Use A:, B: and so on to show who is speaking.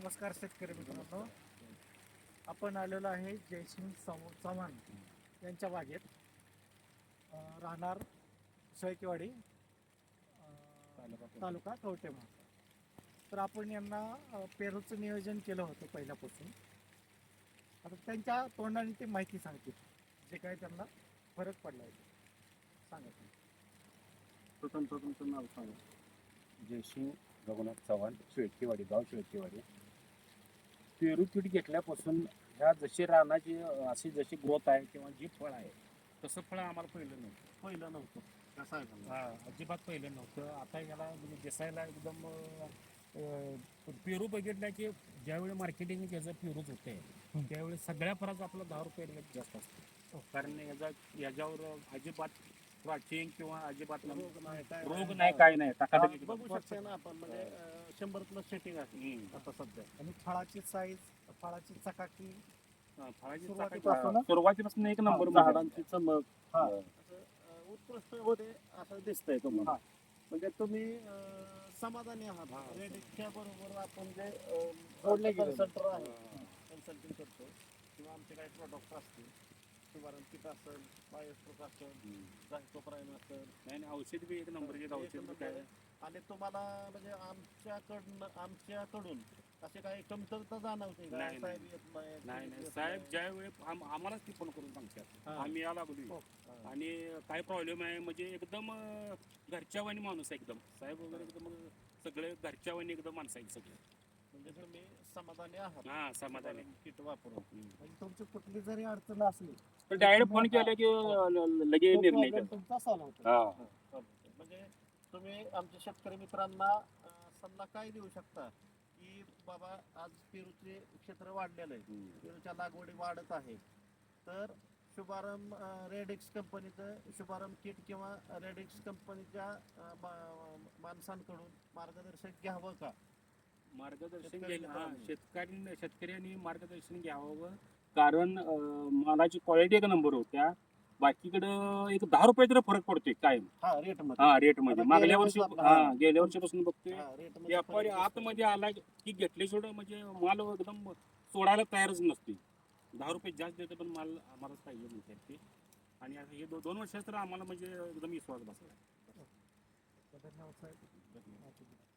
A: नमस्कार शेतकरी मित्रांनो. आपण आलेलो आहे जयसिंग चव- चव्हाण यांच्या बागेत. राहणार सोयकेवाडी तालुका कवटेमा तर आपण यांना पेरूचं नियोजन केलं होतं पहिल्यापासून. आता त्यांच्या तोंडाने ते माहिती सांगतील. जे काय त्यांना फरक पडला आहे. सांगत सांगा तुम्ही.
B: प्रथम तुमचं नाव सांगा.
C: जयसिंग रघुनाथ चव्हाण शेळकेवाडी गाव शेळकेवाडी पेरू किट घेतल्यापासून ह्या जशी रानाची अशी जशी ग्रोथ आहे किंवा जी फळ आहे तसं फळ आम्हाला पहिलं नव्हतं.
B: पहिलं नव्हतं. कसं आहे समजा
C: हा, अजिबात पहिलं नव्हतं. आता याला म्हणजे दिसायला एकदम अं, पेरू बघितला की ज्यावेळी मार्केटिंग त्याचं पेरूच होते त्यावेळी सगळ्या फराच आपला दहा रुपये जास्त असतो. कारण याचा याच्यावर अजिबात क्रॉचिंग किंवा अजिबात
B: रोग नाही काय
C: रोग नाही. काय नाही. टाकाटाकी
B: बघू शकते ना आपण. म्हणजे अं, शंभर प्लस सेटिंग आहे. आता सध्या.
A: आणि फळाची साईज फळाची चकाकी
C: हा, फळाची
A: सुरुवातीपासून
C: चकाकी- सुरुवातीपासून एक नंबर
B: झाडांची चमक.
A: हा.
B: असं, उत्कृष्ट होते असं दिसतंय तुम्हाला.
A: हा.
B: म्हणजे तुम्ही अं, समाधानी आहात.
C: हा.
B: रेडिकच्या बरोबर आपण जे
A: जोडले गेलेले.
B: कन्सल्टर आहे. कन्सल्टिंग करतो. किंवा आमचे काही प्रोडक्ट असतील. किट असेल बायोस्ट्रोक असेल असेल
C: नाही नाही, औषध बी एक नंबरचे औषध बी काय.
B: आणि तुम्हाला म्हणजे आमच्याकडनं आमच्याकडून असे काही कमतरता जाणवते का?
C: नाही,
B: साहेब येत नाही
C: नाही
B: कोणी
C: नाही.
B: येत
C: साहेब
B: नाही.
C: ज्या वेळी आम- आम्हालाच ती फोन करून सांगतात.
B: हा.
C: आम्ही या लागलोय.
A: हो.
B: हा.
C: आणि काय प्रॉब्लेम आहे म्हणजे एकदम अं, घरच्या वाणी माणूस आहे एकदम. साहेब वगैरे एकदम अं, सगळे घरच्या वाणी एकदम माणसं आहेत सगळे.
B: म्हणजे तुम्ही समाधानी आहात?
C: हा समाधानी.
B: किट वापरून.
A: म्हणजे तुमची कुठली जरी अडचण असली
C: तर डायरेक्ट फोन केला की अं, ल- लगे
A: तो
C: निर्णय
A: problem. तुमचा सॉल्व्ह होतो.
C: हा.
B: चालतंय. तुम्ही आमच्या शेतकरी मित्रांना सल्ला काय देऊ शकता? की बाबा आज पेरूचे क्षेत्र वाढलेलं आहे. पेरूच्या लागवडी वाढत आहे. तर शुभारंभ रेडिक्स कंपनीचं शुभारंभ किट किंवा रेडिक्स कंपनीच्या माणसांकडून मार्गदर्शक घ्यावं का?
C: मार्गदर्शन
B: शेतकरी
C: हा शेतकऱ्यांनी मार्गदर्शन घ्यावं. कारण मालाची क्वालिटी एक नंबर होत्या. बाकीकडं एक दहा रुपये तरी फरक पडतोय कायम.
B: हा रेटमध्ये.
C: हा रेटमध्ये.
B: आता
C: मागल्या
B: गेल्या
C: वर्षी
B: वर्षी
C: हा गेल्या वर्षीपासून बघतोय.
B: हा, rate मध्ये
C: व्यापारी
B: फरक.
C: आतमध्ये आला की घेतले सोडं म्हणजे माल एकदम सोडायला तयारच नसते. दहा रुपये जास्त देते पण माल आम्हालाच पाहिजे म्हणतात ते आणि आता हे दो- दोन वर्षात तर आम्हाला म्हणजे एकदम विश्वास बसला.
A: धन्यवाद साहेब.